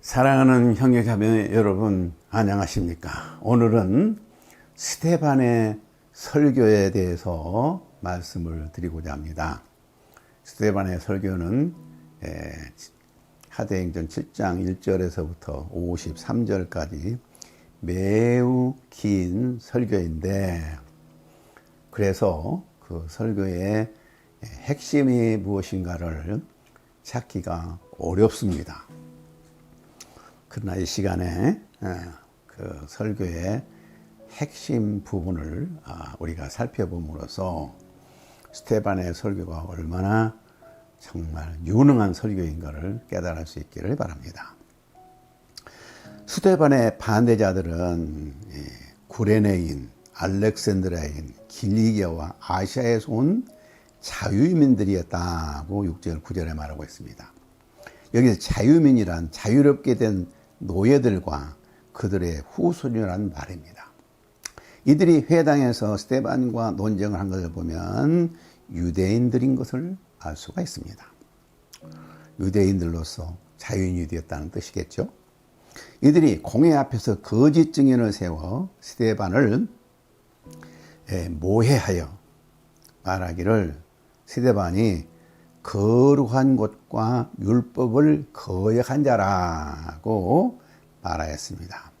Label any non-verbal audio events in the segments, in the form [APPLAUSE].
사랑하는 형제 자매 여러분 안녕하십니까? 오늘은 스테반의 설교에 대해서 말씀을 드리고자 합니다. 스테반의 설교는 에, 하대행전 7장 1절에서부터 53절까지 매우 긴 설교인데 그래서 그 설교의 핵심이 무엇인가를 찾기가 어렵습니다. 그러나 이 시간에 그 설교의 핵심 부분을 아, 우리가 살펴봄으로써 스테반의 설교가 얼마나 정말 유능한 설교인가를 깨달을 수 있기를 바랍니다. 스테반의 반대자들은 구레네인, 알렉산드라인, 길리기아와 아시아에서 온 자유민들이었다고 6절 9절에 말하고 있습니다. 여기서 자유민이란 자유롭게 된 노예들과 그들의 후손이라는 말입니다. 이들이 회당에서 스테반과 논쟁을 한 것을 보면 유대인들인 것을 알 수가 있습니다. 유대인들로서 자유인이 되었다는 뜻이겠죠. 이들이 공회 앞에서 거짓 증인을 세워 스테반을 모해하여 말하기를 스테반이 거룩한 것과 율법을 거역한 자라고 말하였습니다.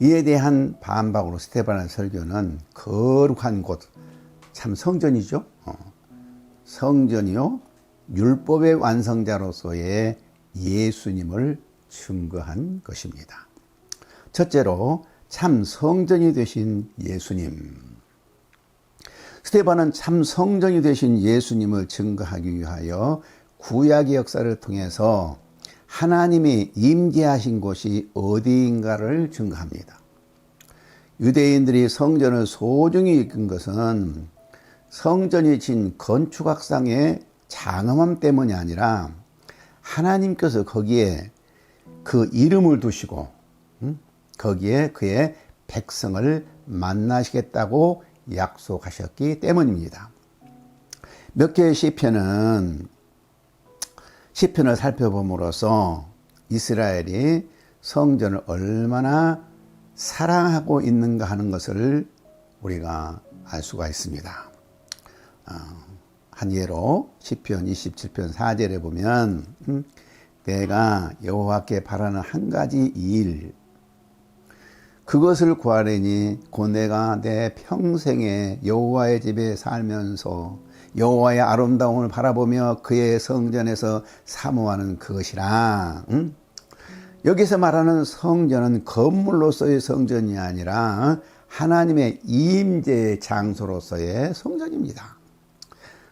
이에 대한 반박으로 스테반의 설교는 거룩한 곳, 참 성전이죠. 어. 성전이요, 율법의 완성자로서의 예수님을 증거한 것입니다. 첫째로 참 성전이 되신 예수님. 스테반은 참 성전이 되신 예수님을 증거하기 위하여 구약의 역사를 통해서 하나님이 임재하신 곳이 어디인가를 증거합니다. 유대인들이 성전을 소중히 이끈 것은 성전이 진 건축학상의 장엄함 때문이 아니라 하나님께서 거기에 그 이름을 두시고 거기에 그의 백성을 만나시겠다고 약속하셨기 때문입니다. 몇 개의 시편은 시편을 살펴봄으로써 이스라엘이 성전을 얼마나 사랑하고 있는가 하는 것을 우리가 알 수가 있습니다. 한 예로 시편 27편 4절에 보면 내가 여호와께 바라는 한 가지 일 그것을 구하려니 곧 내가 내 평생에 여호와의 집에 살면서 여호와의 아름다움을 바라보며 그의 성전에서 사모하는 그것이라. 응? 여기서 말하는 성전은 건물로서의 성전이 아니라 하나님의 임재 장소로서의 성전입니다.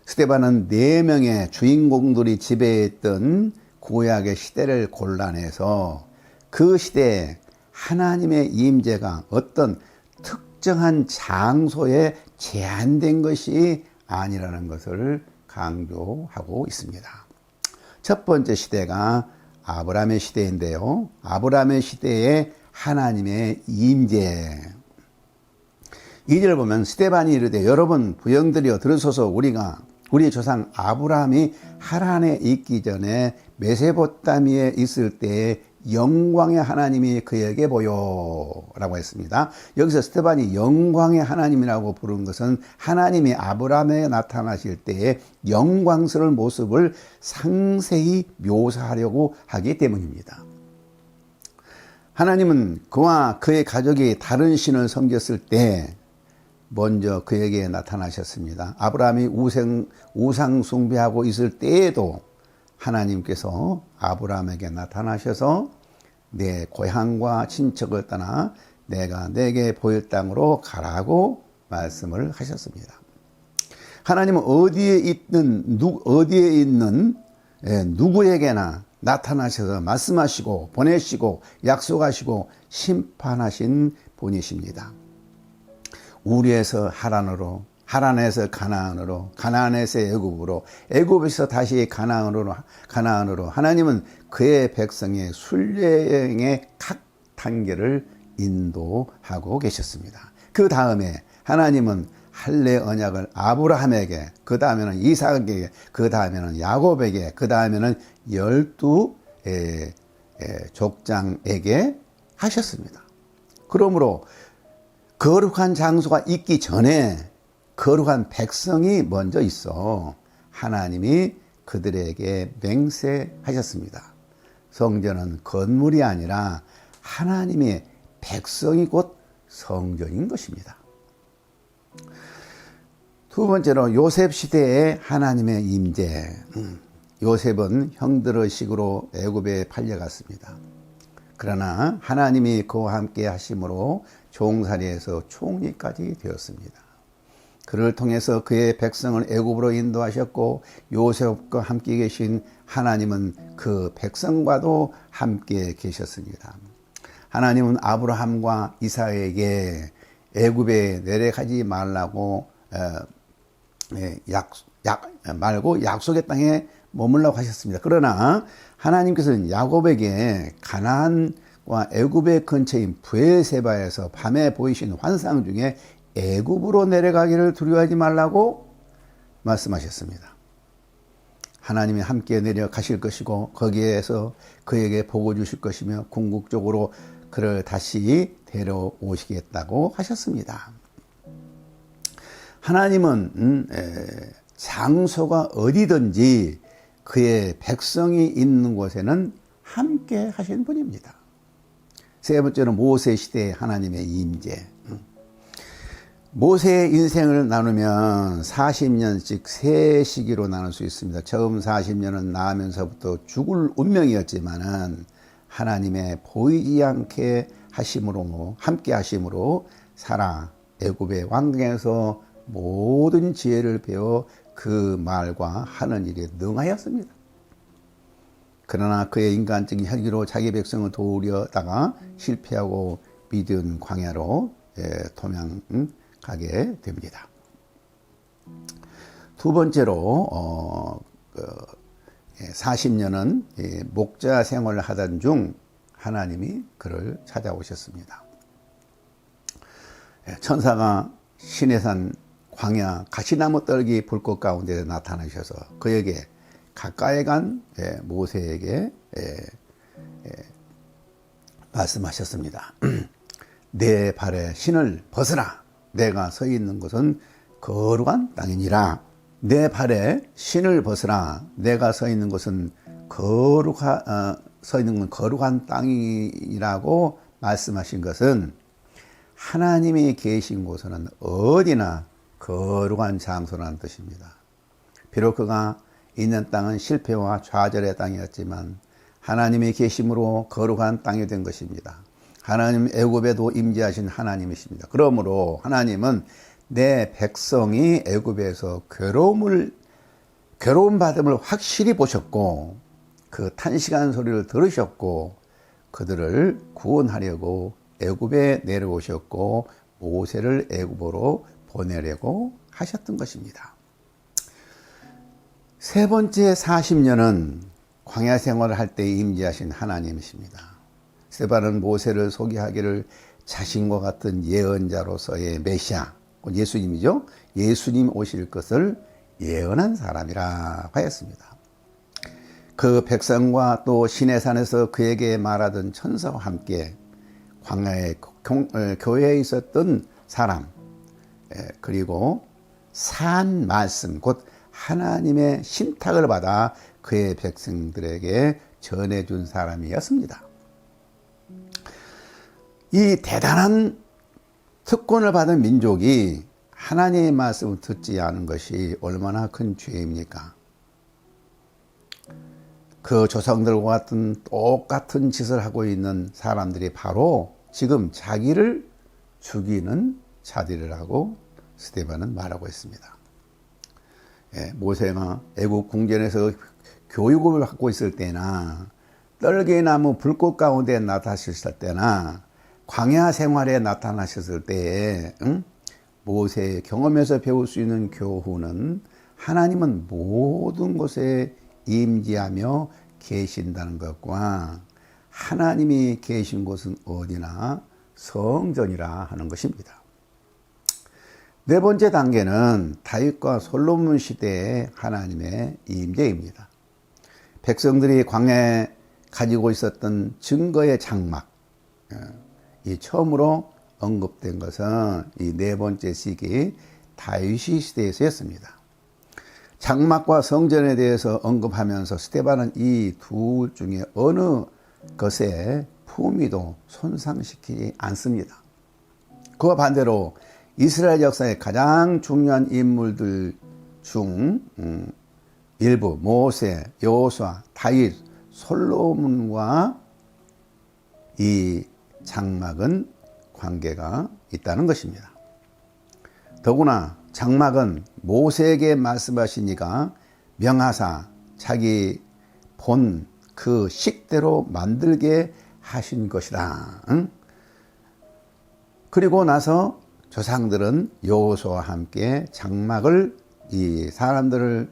스테반은 네 명의 주인공들이 지배했던 구약의 시대를 골라내서 그 시대에 하나님의 임재가 어떤 특정한 장소에 제한된 것이 아니라는 것을 강조하고 있습니다. 첫 번째 시대가 아브라함의 시대인데요. 아브라함의 시대에 하나님의 임재. 이절 보면 스테반이 이르되 여러분 부영들이여 들으소서 우리가 우리 조상 아브라함이 하란에 있기 전에 메세보타미에 있을 때에 영광의 하나님이 그에게 보여라고 했습니다. 여기서 스테반이 영광의 하나님이라고 부른 것은 하나님이 아브라함에 나타나실 때의 영광스러운 모습을 상세히 묘사하려고 하기 때문입니다. 하나님은 그와 그의 가족이 다른 신을 섬겼을 때 먼저 그에게 나타나셨습니다. 아브라함이 우상, 우상 숭배하고 있을 때에도 하나님께서 아브라함에게 나타나셔서 내 고향과 친척을 떠나 내가 내게 보일 땅으로 가라고 말씀을 하셨습니다. 하나님은 어디에 있는 누 어디에 있는 예, 누구에게나 나타나셔서 말씀하시고 보내시고 약속하시고 심판하신 분이십니다. 우리에서 하란으로 하란에서 가나안으로, 가나안에서 애굽으로, 애굽에서 다시 가나안으로, 가나안으로 하나님은 그의 백성의 순례의 각 단계를 인도하고 계셨습니다. 그 다음에 하나님은 할례 언약을 아브라함에게, 그 다음에는 이삭에게, 그 다음에는 야곱에게, 그 다음에는 열두 예, 족장에게 하셨습니다. 그러므로 거룩한 장소가 있기 전에 거룩한 백성이 먼저 있어 하나님이 그들에게 맹세하셨습니다. 성전은 건물이 아니라 하나님의 백성이 곧 성전인 것입니다. 두 번째로 요셉 시대의 하나님의 임재. 음, 요셉은 형들의 식으로 애굽에 팔려갔습니다. 그러나 하나님이 그와 함께 하심으로 종살이에서 총리까지 되었습니다. 그를 통해서 그의 백성을 애굽으로 인도하셨고 요셉과 함께 계신 하나님은 그 백성과도 함께 계셨습니다. 하나님은 아브라함과 이사에게 애굽에 내려가지 말라고 예, 약, 약 말고 약속의 땅에 머물라고 하셨습니다. 그러나 하나님께서는 야곱에게 가나안과 애굽의 근처인 부에세바에서 밤에 보이신 환상 중에 애굽으로 내려가기를 두려워하지 말라고 말씀하셨습니다. 하나님이 함께 내려가실 것이고 거기에서 그에게 복을 주실 것이며 궁극적으로 그를 다시 데려오시겠다고 하셨습니다. 하나님은 음, 장소가 어디든지 그의 백성이 있는 곳에는 함께 하신 분입니다. 세 번째는 모세 시대의 하나님의 임재. 음. 모세의 인생을 나누면 40년씩 세 시기로 나눌 수 있습니다. 처음 40년은 나면서부터 죽을 운명이었지만은 하나님의 보이지 않게 하심으로 함께 하심으로 살아 애굽의 왕궁에서 모든 지혜를 배워 그 말과 하는 일에 능하였습니다. 그러나 그의 인간적인 혈기로 자기 백성을 도우려다가 실패하고 미디온 광야로 예, 도망 가게 됩니다. 두 번째로 어, 그 40년은 예, 목자 생활을 하던 중 하나님이 그를 찾아오셨습니다. 예, 천사가 시내산 광야 가시나무 떨기 불꽃 가운데 나타나셔서 그에게 가까이 간 예, 모세에게 말씀하셨습니다. [CLEARS THROAT] 내 발에 신을 벗으라. 내가 서 있는 곳은 거룩한 땅이니라. 내 발에 신을 벗으라. 내가 서 있는 곳은 거룩하, 어, 서 있는 건 거룩한 땅이라고 말씀하신 것은 하나님이 계신 곳은 어디나 거룩한 장소라는 뜻입니다. 비록 그가 있는 땅은 실패와 좌절의 땅이었지만 하나님이 계심으로 거룩한 땅이 된 것입니다. 하나님 애굽에도 임재하신 하나님이십니다. 그러므로 하나님은 내 백성이 애굽에서 괴로움을 괴로움 받음을 확실히 보셨고 그 탄식한 소리를 들으셨고 그들을 구원하려고 애굽에 내려오셨고 모세를 애굽으로 보내려고 하셨던 것입니다. 세 번째 40년은 광야 생활을 할 때 임재하신 하나님이십니다. 세바는 모세를 소개하기를 자신과 같은 예언자로서의 메시아, 예수님이죠. 예수님 오실 것을 예언한 사람이라 하였습니다. 그 백성과 또 시내산에서 그에게 말하던 천사와 함께 광야의 교회에 있었던 사람, 그리고 산 말씀, 곧 하나님의 신탁을 받아 그의 백성들에게 전해준 사람이었습니다. 이 대단한 특권을 받은 민족이 하나님의 말씀을 듣지 않은 것이 얼마나 큰 죄입니까? 그 조상들과 같은 똑같은 짓을 하고 있는 사람들이 바로 지금 자기를 죽이는 자들이라고 스테반은 말하고 있습니다. 예, 모세가 애국 궁전에서 교육을 받고 있을 때나 떨개나무 불꽃 가운데 나타나셨을 때나 광야 생활에 나타나셨을 때에 응? 모세의 경험에서 배울 수 있는 교훈은 하나님은 모든 곳에 임재하며 계신다는 것과 하나님이 계신 곳은 어디나 성전이라 하는 것입니다. 네 번째 단계는 다윗과 솔로몬 시대의 하나님의 임재입니다. 백성들이 광야에 가지고 있었던 증거의 장막, 어, 이 처음으로 언급된 것은 이 네 번째 시기 다윗 시대에서였습니다. 장막과 성전에 대해서 언급하면서 스테반은 이 둘 중에 어느 것에 품위도 손상시키지 않습니다. 그와 반대로 이스라엘 역사의 가장 중요한 인물들 중 음, 일부 모세, 여호수아, 다윗, 솔로몬과 이 장막은 관계가 있다는 것입니다. 더구나 장막은 모세에게 말씀하시니까 명하사 자기 본 그 식대로 만들게 하신 것이다. 응? 그리고 나서 조상들은 여호수아와 함께 장막을 이 사람들을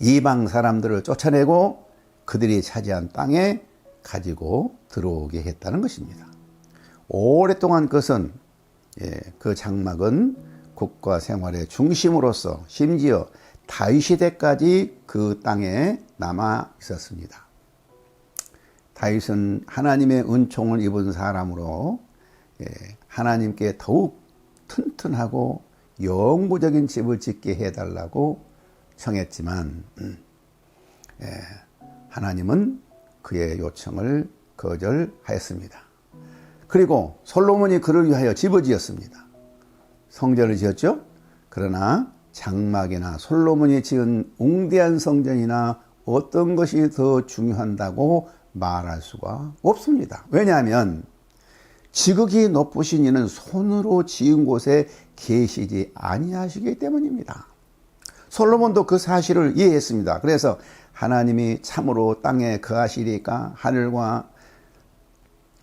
이방 사람들을 쫓아내고 그들이 차지한 땅에 가지고 들어오게 했다는 것입니다. 오랫동안 그것은 예, 그 장막은 국가 생활의 중심으로서 심지어 다윗 시대까지 그 땅에 남아 있었습니다. 다윗은 하나님의 은총을 입은 사람으로 예, 하나님께 더욱 튼튼하고 영구적인 집을 짓게 해달라고 청했지만 음, 예, 하나님은 그의 요청을 거절하였습니다. 그리고 솔로몬이 그를 위하여 집을 지었습니다. 성전을 지었죠. 그러나 장막이나 솔로몬이 지은 웅대한 성전이나 어떤 것이 더 중요한다고 말할 수가 없습니다. 왜냐하면 지극히 높으신 이는 손으로 지은 곳에 계시지 아니하시기 때문입니다. 솔로몬도 그 사실을 이해했습니다. 그래서 하나님이 참으로 땅에 거하시리까 하늘과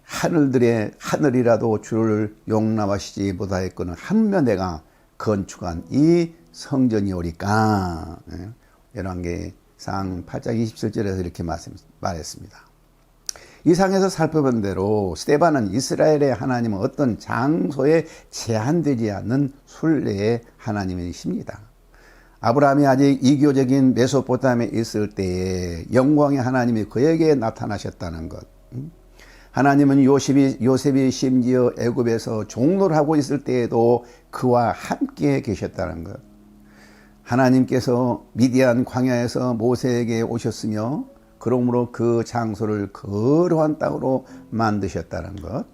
하늘들의 하늘이라도 주를 용납하시지 못하였거늘 한면 내가 건축한 이 성전이오리까 예, 열왕기상 8장 27절에서 이렇게 말했습니다. 이 상에서 살펴본 대로 스테반은 이스라엘의 하나님은 어떤 장소에 제한되지 않는 순례의 하나님이십니다. 아브라함이 아직 이교적인 메소포타미에 있을 때에 영광의 하나님이 그에게 나타나셨다는 것. 하나님은 요셉이, 요셉이 심지어 애굽에서 종로를 하고 있을 때에도 그와 함께 계셨다는 것. 하나님께서 미디안 광야에서 모세에게 오셨으며 그러므로 그 장소를 거룩한 땅으로 만드셨다는 것.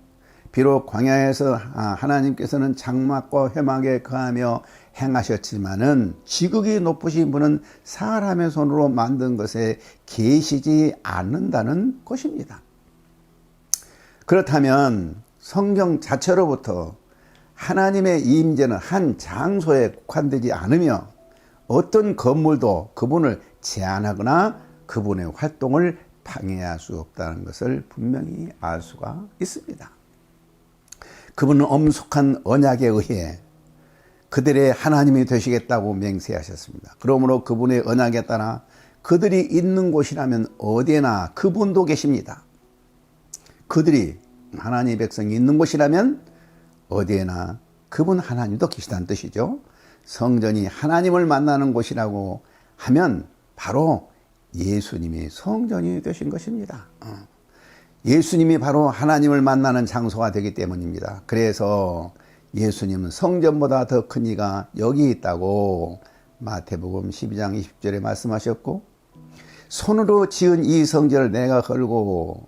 비록 광야에서 아, 하나님께서는 장막과 회막에 거하며 행하셨지만은 지극히 높으신 분은 사람의 손으로 만든 것에 계시지 않는다는 것입니다. 그렇다면 성경 자체로부터 하나님의 임재는 한 장소에 국한되지 않으며 어떤 건물도 그분을 제한하거나 그분의 활동을 방해할 수 없다는 것을 분명히 알 수가 있습니다. 그분은 엄숙한 언약에 의해 그들의 하나님이 되시겠다고 맹세하셨습니다. 그러므로 그분의 언약에 따라 그들이 있는 곳이라면 어디에나 그분도 계십니다. 그들이 하나님의 백성이 있는 곳이라면 어디에나 그분 하나님도 계시다는 뜻이죠. 성전이 하나님을 만나는 곳이라고 하면 바로 예수님이 성전이 되신 것입니다. 어. 예수님이 바로 하나님을 만나는 장소가 되기 때문입니다. 그래서 예수님은 성전보다 더 큰 이가 여기 있다고 마태복음 12장 20절에 말씀하셨고 손으로 지은 이 성전을 내가 걸고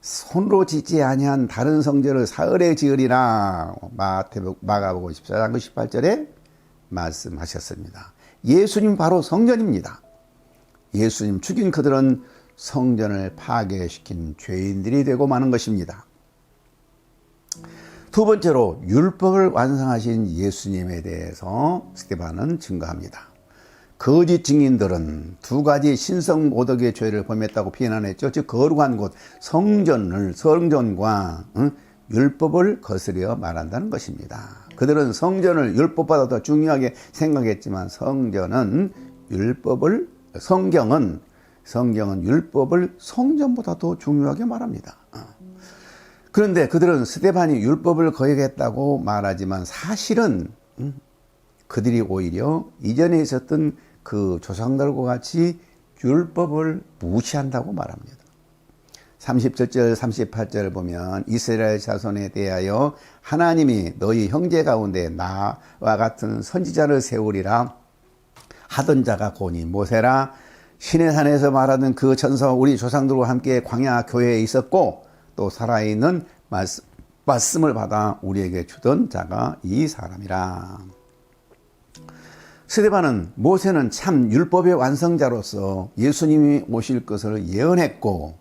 손으로 짓지 아니한 다른 성전을 사흘에 지으리라 마태복 마가복음 14장 18절에 말씀하셨습니다. 예수님 바로 성전입니다. 예수님 죽인 그들은 성전을 파괴시킨 죄인들이 되고 마는 것입니다. 두 번째로 율법을 완성하신 예수님에 대해서 스테반은 증거합니다. 거짓 증인들은 두 가지 신성 모독의 죄를 범했다고 비난했죠. 즉 거룩한 곳 성전을 성전과 응? 율법을 거스려 말한다는 것입니다. 그들은 성전을 율법보다 더 중요하게 생각했지만 성전은 율법을 성경은 성경은 율법을 성전보다 더 중요하게 말합니다. 어. 그런데 그들은 스테반이 율법을 거역했다고 말하지만 사실은 음, 그들이 오히려 이전에 있었던 그 조상들과 같이 율법을 무시한다고 말합니다. 37절 38절 보면 이스라엘 자손에 대하여 하나님이 너희 형제 가운데 나와 같은 선지자를 세우리라 하던 자가 고니 모세라 신의 산에서 말하는 그 천사와 우리 조상들과 함께 광야 교회에 있었고 또 살아있는 말씀, 말씀을 받아 우리에게 주던 자가 이 사람이라. 스데반은 모세는 참 율법의 완성자로서 예수님이 오실 것을 예언했고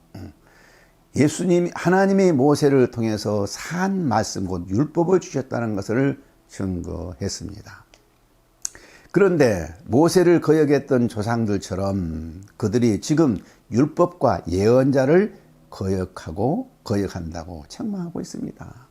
예수님 하나님이 모세를 통해서 산 말씀 곧 율법을 주셨다는 것을 증거했습니다. 그런데 모세를 거역했던 조상들처럼 그들이 지금 율법과 예언자를 거역하고 거역한다고 책망하고 있습니다.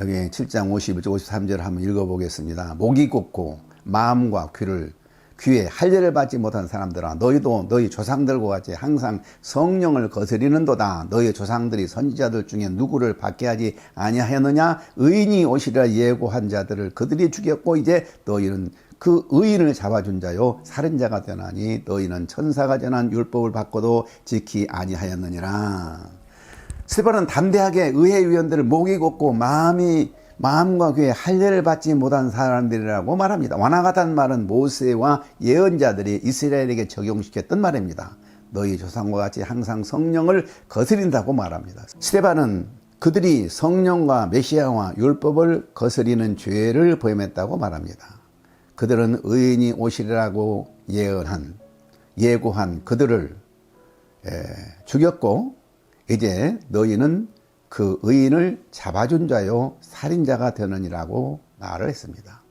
여기 7장 51절 53절 한번 읽어보겠습니다. 목이 곱고 마음과 귀를 귀에 할례를 받지 못한 사람들아 너희도 너희 조상들과 같이 항상 성령을 거스리는도다 너희 조상들이 선지자들 중에 누구를 받게 하지 아니하였느냐 의인이 오시리라 예고한 자들을 그들이 죽였고 이제 너희는 그 의인을 잡아준 자요 살인자가 되나니 너희는 천사가 전한 율법을 받고도 지키 아니하였느니라 스테반은 담대하게 의회 위원들을 목이 곱고 마음이 마음과 귀에 할례를 받지 못한 사람들이라고 말합니다. 완화 같은 말은 모세와 예언자들이 이스라엘에게 적용시켰던 말입니다. 너희 조상과 같이 항상 성령을 거스린다고 말합니다. 스테반은 그들이 성령과 메시아와 율법을 거스리는 죄를 범했다고 말합니다. 그들은 의인이 오시리라고 예언한 예고한 그들을 죽였고 이제 너희는 그 의인을 잡아준 자요 살인자가 되느니라고 말을 했습니다.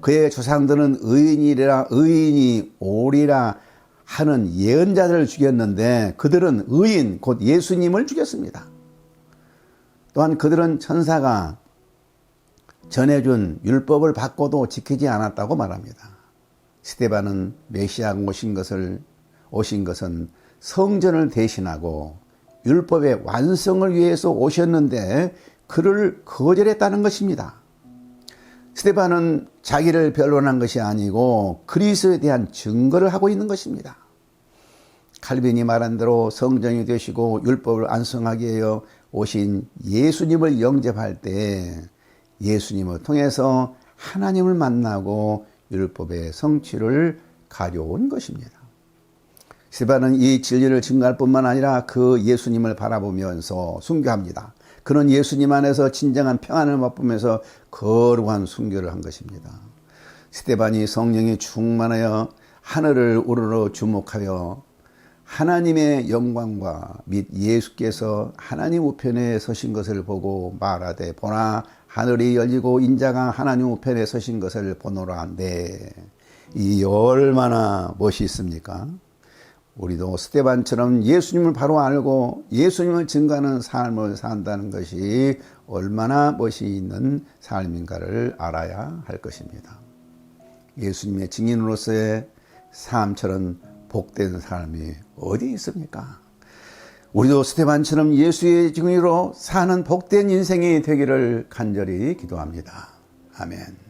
그의 조상들은 의인이라 의인이 오리라 하는 예언자들을 죽였는데 그들은 의인 곧 예수님을 죽였습니다. 또한 그들은 천사가 전해준 율법을 받고도 지키지 않았다고 말합니다. 스테반은 메시아가 오신 것을 오신 것은 성전을 대신하고 율법의 완성을 위해서 오셨는데 그를 거절했다는 것입니다. 스테반은 자기를 변론한 것이 아니고 그리스도에 대한 증거를 하고 있는 것입니다. 칼빈이 말한 대로 성전이 되시고 율법을 완성하기 위하여 오신 예수님을 영접할 때 예수님을 통해서 하나님을 만나고 율법의 성취를 가져온 것입니다. 스테반은 이 진리를 증거할 뿐만 아니라 그 예수님을 바라보면서 순교합니다. 그는 예수님 안에서 진정한 평안을 맛보면서 거룩한 순교를 한 것입니다. 스테반이 성령이 충만하여 하늘을 우러러 주목하여 하나님의 영광과 및 예수께서 하나님 우편에 서신 것을 보고 말하되 보나 하늘이 열리고 인자가 하나님 우편에 서신 것을 보노라 네. 이 얼마나 멋있습니까? 우리도 스테반처럼 예수님을 바로 알고 예수님을 증거하는 삶을 산다는 것이 얼마나 멋이 있는 삶인가를 알아야 할 것입니다. 예수님의 증인으로서의 삶처럼 복된 삶이 어디 있습니까? 우리도 스테반처럼 예수의 증인으로 사는 복된 인생이 되기를 간절히 기도합니다. 아멘.